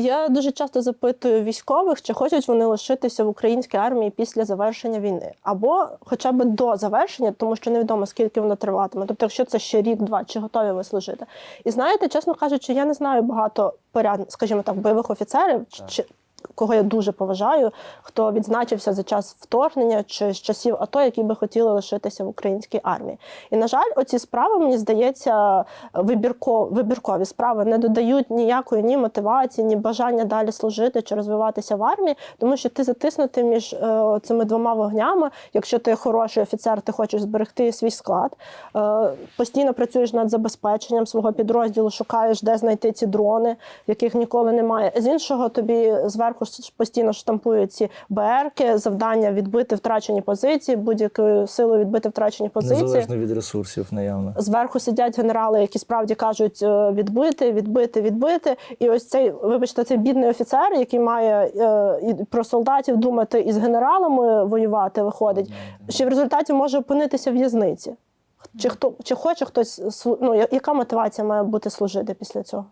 Я дуже часто запитую військових, чи хочуть вони лишитися в українській армії після завершення війни, або хоча б до завершення, тому що невідомо скільки воно триватиме. Тобто, якщо це ще рік-два, чи готові ви служити? І знаєте, чесно кажучи, я не знаю багато поряд, скажімо так, бойових офіцерів Так. чи. Кого я дуже поважаю, хто відзначився за час вторгнення чи з часів АТО, які би хотіли лишитися в українській армії. І на жаль, оці справи мені здається вибірко, вибіркові справи не додають ніякої ні мотивації, ні бажання далі служити чи розвиватися в армії, тому що ти затиснутий між е, цими двома вогнями. Якщо ти хороший офіцер, ти хочеш зберегти свій склад, е, постійно працюєш над забезпеченням свого підрозділу, шукаєш, де знайти ці дрони, яких ніколи немає. З іншого тобі зверху постійно штампують ці БРки, завдання відбити втрачені позиції, будь-якою силою відбити втрачені позиції. Незалежно від ресурсів наявно. Зверху сидять генерали, які справді кажуть е, відбити, відбити, відбити. І ось цей, вибачте, цей бідний офіцер, який має е, і про солдатів думати і з генералами воювати, виходить, ще в результаті може опинитися в в'язниці. Чи хто чи хоче хтось ну, яка мотивація має бути служити після цього?